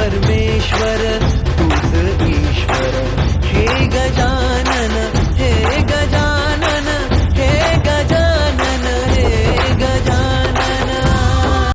परमेश्वर